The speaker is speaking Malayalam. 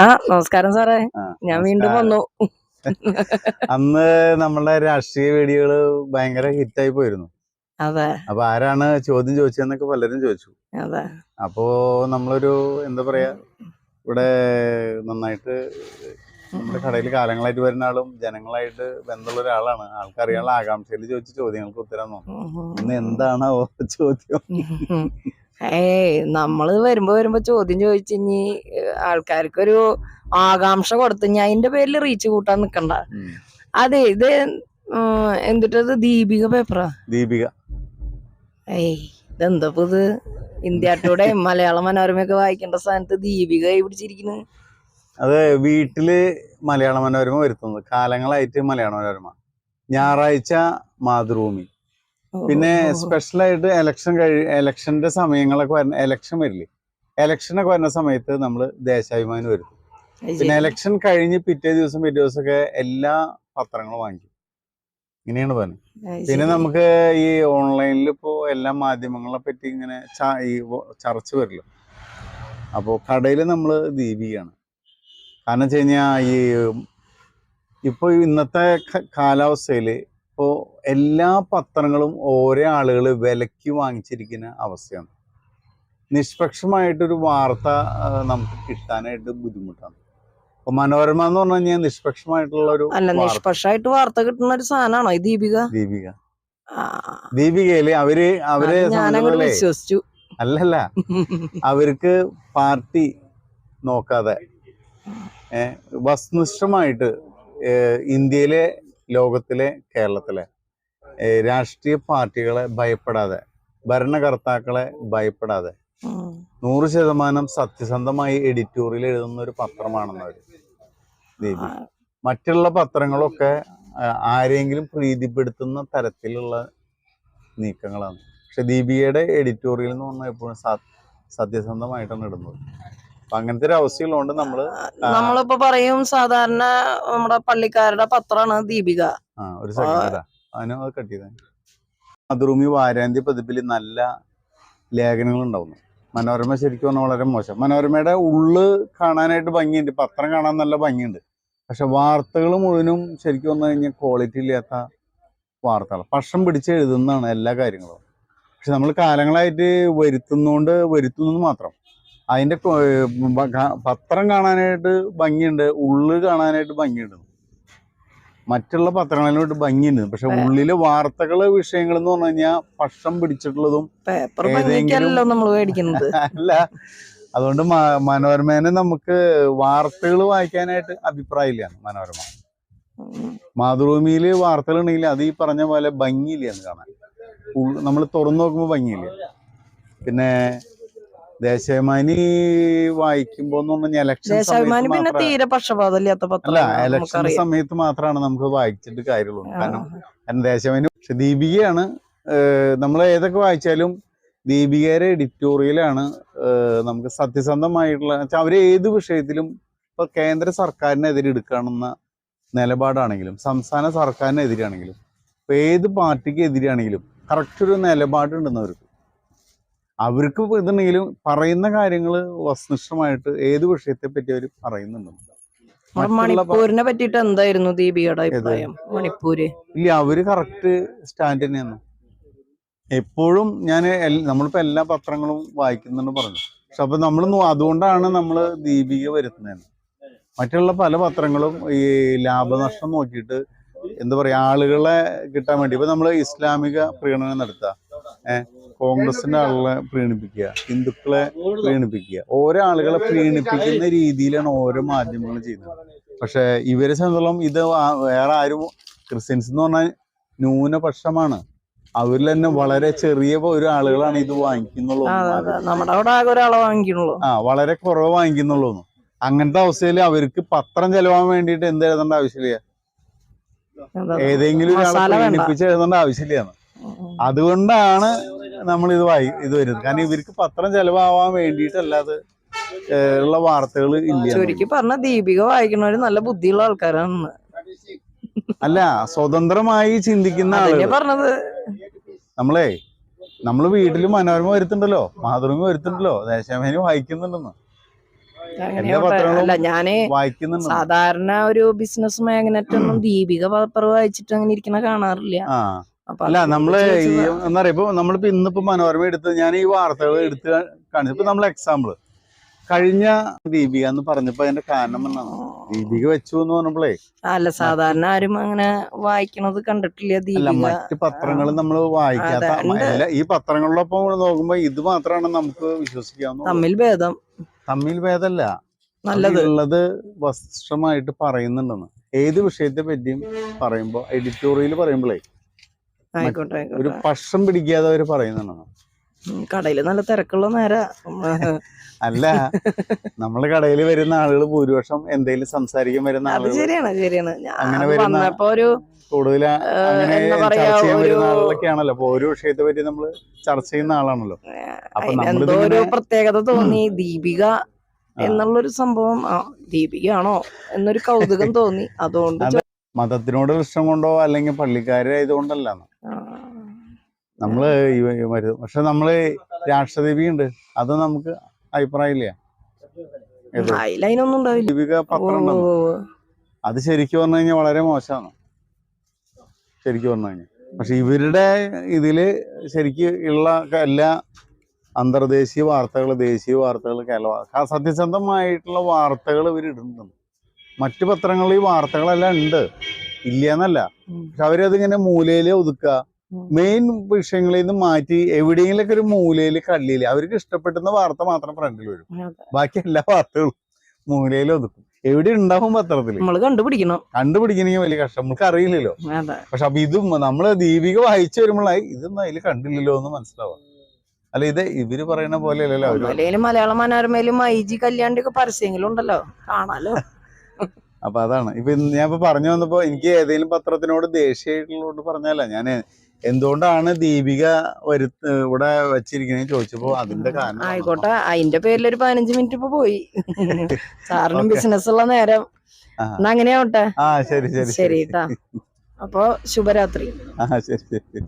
ആ നമസ്കാരം സാറേ. ഞാൻ വീണ്ടും വന്നു. അന്ന് നമ്മളെ രാഷ്ട്രീയ വീഡിയോകൾ ഭയങ്കര ഹിറ്റായി പോയിരുന്നു. അതെ. അപ്പൊ ആരാണ് ചോദ്യം ചോദിച്ചതെന്നൊക്കെ പലരും ചോദിച്ചു. അതെ. അപ്പോ നമ്മളൊരു എന്താ പറയാ ഇവിടെ നന്നായിട്ട് നമ്മുടെ കടയിൽ കാലങ്ങളായിട്ട് വരുന്ന ആളും ജനങ്ങളായിട്ട് ബന്ധമുള്ള ഒരാളാണ്. ആൾക്കറിയാനുള്ള ആകാംക്ഷയിൽ ചോദിച്ച ചോദ്യങ്ങൾക്ക് ഉത്തരം നോക്കും ഇന്ന് എന്താണ് ചോദ്യം. ഏയ് നമ്മൾ വരുമ്പോ വരുമ്പോ ചോദ്യം ചോദിച്ചിഞ്ഞി ആൾക്കാർക്കൊരു ആകാംക്ഷ കൊടുത്ത് ഞാൻ അതിന്റെ പേരിൽ റീച്ച് കൂട്ടാൻ നിക്കണ്ട. അതെ ഇത് എന്തിട്ടത്? ദീപിക പേപ്പറാ? ദീപിക. ഏയ് ഇതെന്താ ഇത്? ഇന്ത്യ ടുഡേ മലയാള മനോരമയൊക്കെ വായിക്കേണ്ട സ്ഥാനത്ത് ദീപിക പിടിച്ചിരിക്കുന്നു അത് വീട്ടിൽ മലയാള മനോരമ വരുത്തുന്നത്. കാലങ്ങളായിട്ട് മലയാള മനോരമ. ഞായറാഴ്ച മാതൃഭൂമി. പിന്നെ സ്പെഷ്യൽ ആയിട്ട് ഇലക്ഷൻ കഴി എലക്ഷന്റെ സമയങ്ങളൊക്കെ വരുന്ന എലക്ഷൻ വരില്ലേ? ഇലക്ഷനൊക്കെ വരുന്ന സമയത്ത് നമ്മൾ ദേശാഭിമാനി വരുത്തും. പിന്നെ ഇലക്ഷൻ കഴിഞ്ഞ് പിറ്റേ ദിവസം പിറ്റേ ദിവസമൊക്കെ എല്ലാ പത്രങ്ങളും വാങ്ങിക്കും. ഇങ്ങനെയാണ് പറഞ്ഞത് പിന്നെ നമുക്ക് ഈ ഓൺലൈനിൽ ഇപ്പോൾ എല്ലാ മാധ്യമങ്ങളെ പറ്റി ഇങ്ങനെ ഈ ചർച്ച വരില്ല. അപ്പോൾ കടയിൽ നമ്മൾ ദീപികയാണ്. കാരണം വെച്ച് കഴിഞ്ഞാൽ ഈ ഇപ്പോൾ ഇന്നത്തെ കാലാവസ്ഥയിൽ ഇപ്പോൾ എല്ലാ പത്രങ്ങളും ഓരോ ആളുകൾ വിലക്ക് വാങ്ങിച്ചിരിക്കുന്ന അവസ്ഥയാണ്. നിഷ്പക്ഷമായിട്ടൊരു വാർത്ത നമുക്ക് കിട്ടാനായിട്ട് ബുദ്ധിമുട്ടാണ്. അപ്പോൾ മനോരമ എന്ന് പറഞ്ഞു കഴിഞ്ഞാൽ നിഷ്പക്ഷമായിട്ടുള്ള ഒരു അല്ല നിഷ്പക്ഷമായിട്ട് വാർത്ത കിട്ടുന്ന ഒരു സാധനമാണോ ദീപിക? ദീപിക. ദീപികയിൽ അവർ അവരെ വിശ്വസിച്ചു. അല്ലല്ല. അവർക്ക് പാർട്ടി നോക്കാതെ വസ്തുനിഷ്ഠമായിട്ട് ഇന്ത്യയിലെ ലോകത്തിലെ കേരളത്തിലെ രാഷ്ട്രീയ പാർട്ടികളെ ഭയപ്പെടാതെ ഭരണകർത്താക്കളെ ഭയപ്പെടാതെ. നൂറ് ശതമാനം സത്യസന്ധമായി എഡിറ്റോറിയൽ എഴുതുന്ന ഒരു പത്രമാണെന്ന് അവർ ദേവി മറ്റുള്ള പത്രങ്ങളൊക്കെ ആരെങ്കിലും പ്രീതിപ്പെടുത്തുന്ന തരത്തിലുള്ള നീക്കങ്ങളാണ്. പക്ഷെ ദീപികയുടെ എഡിറ്റോറിയൽ എന്ന് പറഞ്ഞാൽ എപ്പോഴും സത്യസന്ധമായിട്ടാണ് ഇടുന്നത്. അപ്പൊ അങ്ങനത്തെ ഒരു അവസ്ഥയുള്ളതുകൊണ്ട് നമ്മൾ. നമ്മളിപ്പോ പറയും സാധാരണ നമ്മുടെ പള്ളിക്കാരുടെ പത്രമാണ് ദീപിക. ഒരു സെക്കൻഡ് അതിന് അത് കട്ട് ചെയ്ത. മാതൃഭൂമി വാരാന്തി പതിപ്പിൽ നല്ല ലേഖനങ്ങൾ ഉണ്ടാവുന്നു. മനോരമ ശരിക്കും പറഞ്ഞാൽ വളരെ മോശം. മനോരമയുടെ ഉള്ള് കാണാനായിട്ട് ഭംഗിയുണ്ട്. പത്രം കാണാൻ നല്ല ഭംഗിയുണ്ട്. പക്ഷെ വാർത്തകൾ മുഴുവനും ശരിക്കും വന്നു കഴിഞ്ഞാൽ ക്വാളിറ്റി ഇല്ലാത്ത വാർത്തകൾ പക്ഷം പിടിച്ച് എഴുതുന്നതാണ് എല്ലാ കാര്യങ്ങളും. പക്ഷെ നമ്മൾ കാലങ്ങളായിട്ട് വരുത്തുന്നോണ്ട് വരുത്തുന്നത് മാത്രം. ക- പത്രം കാണാനായിട്ട് ഭംഗിയുണ്ട്. ഉള്ള് കാണാനായിട്ട് ഭംഗിയുണ്ട്. മറ്റുള്ള പത്രങ്ങളിലോട്ട് ഭംഗിയുണ്ട്. പക്ഷെ ഉള്ളിലെ വാർത്തകൾ വിഷയങ്ങൾ എന്ന് പറഞ്ഞു കഴിഞ്ഞാൽ പക്ഷം പിടിച്ചിട്ടുള്ളതും നമ്മൾ മേടിക്കുന്നത്. അല്ല. അതുകൊണ്ട് മനോരമേനെ നമുക്ക് വാർത്തകൾ വായിക്കാനായിട്ട് അഭിപ്രായമില്ല മനോരമ. മാതൃഭൂമിയിൽ ഉണ്ടെങ്കിൽ അത് ഈ പറഞ്ഞ പോലെ ഭംഗിയില്ല എന്ന് കാണാൻ. നമ്മൾ തുറന്നു നോക്കുമ്പോൾ ഭംഗിയില്ല. പിന്നെ ദേശാഭിമാനി വായിക്കുമ്പോ ദേശാഭിമാനി പിന്നെ തീരെ പക്ഷപാതമില്ലാത്ത അല്ല പത്രം ഇലക്ഷൻ സമയത്ത് മാത്രമാണ് നമുക്ക് വായിച്ചിട്ട് കാര്യമുള്ളൂ. കാരണം കാരണം ദേശാഭിമാനി പക്ഷെ ദീപികയാണ് നമ്മൾ ഏതൊക്കെ വായിച്ചാലും ദീപികയുടെ എഡിറ്റോറിയലാണ് നമുക്ക് സത്യസന്ധമായിട്ടുള്ള വെച്ചാൽ അവർ ഏത് വിഷയത്തിലും ഇപ്പൊ കേന്ദ്ര സർക്കാരിനെതിരെ എടുക്കണമെന്ന നിലപാടാണെങ്കിലും സംസ്ഥാന സർക്കാരിനെതിരാണെങ്കിലും ഇപ്പൊ ഏത് പാർട്ടിക്ക് എതിരാണെങ്കിലും കറക്റ്റ് ഒരു നിലപാടുണ്ടെന്ന് അവർക്ക് അവർക്ക് ഇതുണ്ടെങ്കിലും പറയുന്ന കാര്യങ്ങൾ വസ്തുനിഷ്ഠമായിട്ട് ഏത് വിഷയത്തെ പറ്റി അവർ പറയുന്നുണ്ട് മണിപ്പൂരിനെ പറ്റിയിട്ട് എന്തായിരുന്നു ദീപികയുടെ അഭിപ്രായം? മണിപ്പൂര്. ഇല്ല അവർ കറക്റ്റ് സ്റ്റാൻഡ് തന്നെയാണ് എപ്പോഴും ഞാൻ നമ്മളിപ്പോ എല്ലാ പത്രങ്ങളും വായിക്കുന്നുണ്ട് പറഞ്ഞു. പക്ഷെ അപ്പൊ നമ്മൾ അതുകൊണ്ടാണ് നമ്മൾ ദീപിക വരുത്തുന്നത്. മറ്റുള്ള പല പത്രങ്ങളും ഈ ലാഭനഷ്ടം നോക്കിയിട്ട് എന്താ പറയാ ആളുകളെ കിട്ടാൻ വേണ്ടി. ഇപ്പൊ നമ്മൾ ഇസ്ലാമിക പ്രീണനം നടത്തുക ഏഹ് കോൺഗ്രസിന്റെ ആളുകളെ പ്രീണിപ്പിക്കുക ഹിന്ദുക്കളെ പ്രീണിപ്പിക്കുക. ഓരോ ആളുകളെ പ്രീണിപ്പിക്കുന്ന രീതിയിലാണ് ഓരോ മാധ്യമങ്ങളും ചെയ്യുന്നത്. പക്ഷെ ഇവരെ സംബന്ധിച്ചോളം ഇത് വേറെ ആരും ക്രിസ്ത്യൻസ് എന്ന് പറഞ്ഞാൽ ന്യൂനപക്ഷമാണ് അവരിൽ തന്നെ വളരെ ചെറിയ ഒരു ആളുകളാണ് ഇത് വാങ്ങിക്കുന്നുള്ളൂ ആ വളരെ കുറവ് വാങ്ങിക്കുന്നുള്ളൂ അങ്ങനത്തെ അവസ്ഥയിൽ അവർക്ക് പത്രം ചെലവാൻ വേണ്ടിയിട്ട് എന്ത് എഴുതേണ്ട ആവശ്യമില്ല. ഏതെങ്കിലും ഒരാളെ പ്രീണിപ്പിച്ച് എഴുതേണ്ട ആവശ്യമില്ല. അതുകൊണ്ടാണ് നമ്മൾ ഇത് വായി ഇത് വരുന്നത് കാരണം ഇവർക്ക് പത്രം ചെലവാവാൻ വേണ്ടിയിട്ടല്ലാതെ ഉള്ള വാർത്തകൾ ഇല്ല. ചുരുക്കി പറഞ്ഞ ദീപിക വായിക്കണവര് നല്ല ബുദ്ധിയുള്ള ആൾക്കാരാണ്. അല്ല സ്വതന്ത്രമായി ചിന്തിക്കുന്ന ആളുകൾ പറഞ്ഞത്. നമ്മളേ നമ്മൾ വീട്ടിൽ മനോരമ വരുത്തുണ്ടല്ലോ മാതൃഭൂമി വരുത്തുണ്ടല്ലോ ദേശാഭിമാനി വായിക്കുന്നുണ്ടെന്ന്. അല്ല ഞാൻ വായിക്കുന്നുണ്ട് സാധാരണ ഒരു ബിസിനസ് മാഗ്നറ്റൊന്നും ദീപിക പേപ്പർ വായിച്ചിട്ട് അങ്ങനെ ഇരിക്കണ കാണാറില്ല. അല്ല നമ്മൾ എന്നറിയപ്പോ ചോദിച്ചതാ. എന്താ പറയാ ഇപ്പൊ നമ്മളിപ്പോ ഇന്നിപ്പോ മനോരമ എടുത്ത് ഞാൻ ഈ വാർത്തകൾ എടുത്ത് കാണിച്ചു. ഇപ്പൊ നമ്മൾ എക്സാമ്പിൾ കഴിഞ്ഞ ദീപിക എന്ന് പറഞ്ഞപ്പോ അതിന്റെ കാരണം എന്നാണ് ദീപിക വെച്ചു എന്ന് പറഞ്ഞപ്പോഴേ അല്ല സാധാരണ ആരും അങ്ങനെ വായിക്കണത് കണ്ടിട്ടില്ല ദീപിക. മറ്റ് പത്രങ്ങൾ നമ്മൾ വായിക്കാത്ത അല്ല ഈ പത്രങ്ങളിലൊപ്പം നോക്കുമ്പോ ഇത് മാത്രമാണ് നമുക്ക് വിശ്വസിക്കാവുന്ന തമ്മിൽ ഭേദം. തമ്മിൽ ഭേദമല്ല നല്ലത്. വസ്ത്രമായിട്ട് പറയുന്നുണ്ടെന്ന്. ഏത് വിഷയത്തെ പറ്റിയും പറയുമ്പോ എഡിറ്റോറിയൽ പറയുമ്പോഴേ ആയിക്കോട്ടെ ഒരു പക്ഷം പിടിക്കാതെ അവർ പറയുന്നുണ്ടോ ഉം, കടയിൽ നല്ല തിരക്കുള്ള നേരം. അല്ല നമ്മൾ കടയിൽ വരുന്ന ആളുകൾ ഭൂരിപക്ഷം എന്തെങ്കിലും സംസാരിക്കാൻ വരുന്ന അത് ആളുകൾ ശരിയാണ് ശരിയാണ്. അങ്ങനെ വന്നപ്പോ ഒരു കൂടുതൽ അങ്ങനെ ചർച്ച പറയാ, ചെയ്യാൻ വരുന്ന ഒരു- ആളുകളൊക്കെയാണല്ലോ അപ്പൊ ഓരോ വിഷയത്തെ പറ്റി നമ്മൾ ചർച്ച ചെയ്യുന്ന ആളാണല്ലോ. അപ്പൊ എന്തോ ഒരു പ്രത്യേകത തോന്നി. ദീപിക എന്നുള്ളൊരു സംഭവം ദീപികയാണോ എന്നൊരു കൗതുകം തോന്നി. അതുകൊണ്ട് മതത്തിനോട് ഇഷ്ടം കൊണ്ടോ അല്ലെങ്കിൽ പള്ളിക്കാരായതുകൊണ്ടല്ല കൊണ്ടല്ല നമ്മൾ മരുന്ന് പക്ഷെ നമ്മൾ രാഷ്ട്രദീപി ഉണ്ട് അത് നമുക്ക് അഭിപ്രായമില്ല. ഉണ്ടാവില്ല. ദീപിക പത്രം. അത് ശരിക്കും പറഞ്ഞു കഴിഞ്ഞാൽ വളരെ മോശമാണ്. ശരിക്കും പറഞ്ഞു കഴിഞ്ഞാൽ പക്ഷെ ഇവരുടെ ഇതിൽ ശരിക്ക് ഉള്ള എല്ലാ അന്തർദേശീയ വാർത്തകൾ ദേശീയ വാർത്തകൾ കേരള സത്യസന്ധമായിട്ടുള്ള വാർത്തകൾ ഇവർ ഇടുന്നുണ്ട്. മറ്റു പത്രങ്ങളിൽ ഈ വാർത്തകളെല്ലാം ഉണ്ട്. ഇല്ല എന്നല്ല. പക്ഷെ അവരതിങ്ങനെ മൂലയിൽ ഒതുക്കുക. മെയിൻ വിഷയങ്ങളിൽ നിന്ന് മാറ്റി എവിടെയെങ്കിലൊക്കെ ഒരു മൂലയിൽ കള്ളിയിൽ അവർക്ക് ഇഷ്ടപ്പെട്ടുന്ന വാർത്ത മാത്രം ഫ്രണ്ടിൽ വരും. ബാക്കി എല്ലാ വാർത്തകളും മൂലയിൽ ഒതുക്കും. എവിടെ ഉണ്ടാവും പത്രത്തിൽ നമ്മൾ കണ്ടുപിടിക്കണം. കണ്ടുപിടിക്കണമെങ്കിൽ വലിയ കഷ്ടം. നമുക്ക് അറിയില്ലല്ലോ. പക്ഷെ അപ്പൊ ഇതും നമ്മൾ ദീപിക വായിച്ചു വരുമ്പോഴായി ഇതൊന്നും അതിൽ കണ്ടില്ലല്ലോ എന്ന് മനസ്സിലാവാം അല്ല ഇത് ഇവർ പറയുന്ന പോലെ അല്ലല്ലോ മലയാള മനോരമയിലും ഐ ജി കല്യാണിന്റെ ഒക്കെ പരസ്യങ്ങളും ഉണ്ടല്ലോ കാണാലോ? അപ്പൊ അതാണ്. ഇപ്പൊ ഞാൻ ഇപ്പൊ പറഞ്ഞു വന്നപ്പോ എനിക്ക് ഏതെങ്കിലും പത്രത്തിനോട് ദേഷ്യമായിട്ടുള്ളതുകൊണ്ട് പറഞ്ഞല്ല ഞാൻ എന്തുകൊണ്ടാണ് ദീപിക വരുത്ത് ഇവിടെ വെച്ചിരിക്കുന്നത് ചോദിച്ചപ്പോ അതിന്റെ കാരണം ആയിക്കോട്ടെ അതിന്റെ പേരിൽ ഒരു പതിനഞ്ച് മിനിറ്റ് ഇപ്പൊ പോയി. സാറിനും ബിസിനസ് ഉള്ള നേരം. എന്നാ അങ്ങനെയാവട്ടെ. ആ ശരി ശരി ശരി. അപ്പോ അപ്പൊ ശുഭരാത്രി. ആ ശരി ശരി ശരി.